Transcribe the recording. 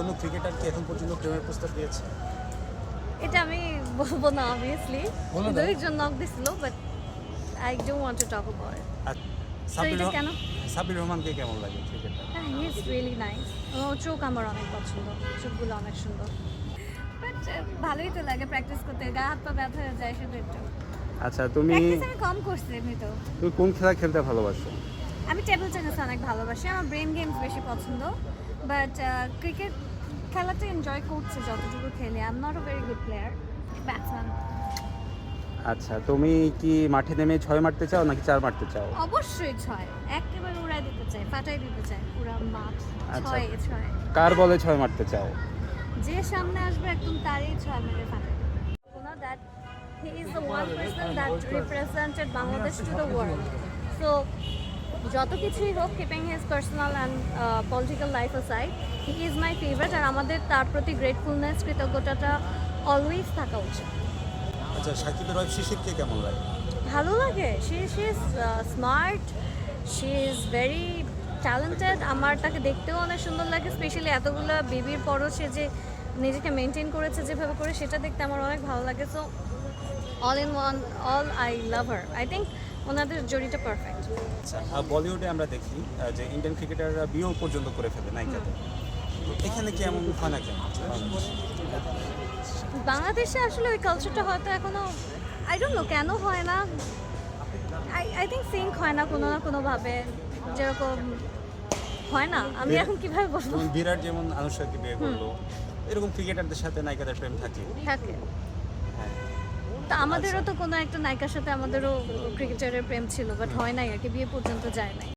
কোনো ক্রিকেটার কি এখন পর্যন্ত প্রেমের প্রস্তাব দিয়েছে? এটা আমি বলব না অবভিয়াসলি নক দিছিল but I don't want to talk about it কেন? রহমানকে কেমন লাগে ক্রিকেটার হ্যাঁ হি ইজ রিয়েলি নাইস ও চোখ আমার অনেক পছন্দ চোখগুলো অনেক সুন্দর। বাট ভালোই তো লাগে প্র্যাকটিস করতে গা হাত পা ব্যথা হয়ে যায় শুধু একটু। আচ্ছা তুমি আমি কম করছি এমনি তো। তুমি কোন খেলা খেলতে ভালোবাসো? আমি টেবিল টেনিস অনেক ভালোবাসি আমার ব্রেন গেমস বেশি পছন্দ। বাট ক্রিকেট খেলাতে এনজয় করছি যতটুকু খেলে। I am not a very good player batsman আচ্ছা তুমি কি মাঠে নেমে ছয় মারতে চাও নাকি চার মারতে চাও? অবশ্যই ছয়। একেবারে উড়াই দিতে চাই ফাটাই দিতে চাই পুরো মাঠ আচ্ছা। ছয় ছয়। কার বলে ছয় মারতে চাও? যে সামনে আসবে একদম তারই ছয় মেরে ফাটাই। Know that he is the one person that represented Bangladesh to the world. So যত কিছুই হোক keeping his personal and political life aside he is my favourite আর আমাদের তার প্রতি গ্রেটফুলনেস কৃতজ্ঞতাটা অলওয়েজ থাকা উচিত। আচ্ছা সাকিবের ওয়াইফ শিশিরকে কেমন লাগে? ভালো লাগে। She she is smart she is very talented আমার তাকে দেখতেও অনেক সুন্দর লাগে স্পেশালি এতগুলো বেবির পরও সে যে নিজেকে মেনটেন করেছে যেভাবে করে সেটা দেখতে আমার অনেক ভালো লাগে। So all in one all I love her I think ওনাদের জড়িটা পারফেক্ট আচ্ছা বলিউডে আমরা দেখি যে ইন্ডিয়ান ক্রিকেটাররা বিয়েও পর্যন্ত করে ফেলে নায়িকাদের। এখানে কি এমন হয় না কেন বাংলাদেশে আসলে ওই কালচারটা হয়তো এখনও আই ডোন্ট নো কেন হয় না। আই আই থিঙ্ক সিঙ্ক হয় না কোনো না কোনোভাবে যেরকম হয় না। আমি এখন কীভাবে বলব? বিরাট যেমন আনুষ্ঠানকে বিয়ে করল এরকম ক্রিকেটারদের সাথে নায়িকাদের প্রেম থাকে। থাকে। হ্যাঁ। তা আমাদেরও তো কোনো একটা নায়িকার সাথে আমাদেরও ক্রিকেটারের প্রেম ছিল বাট হয় নাই আর কি বিয়ে পর্যন্ত যায় নাই।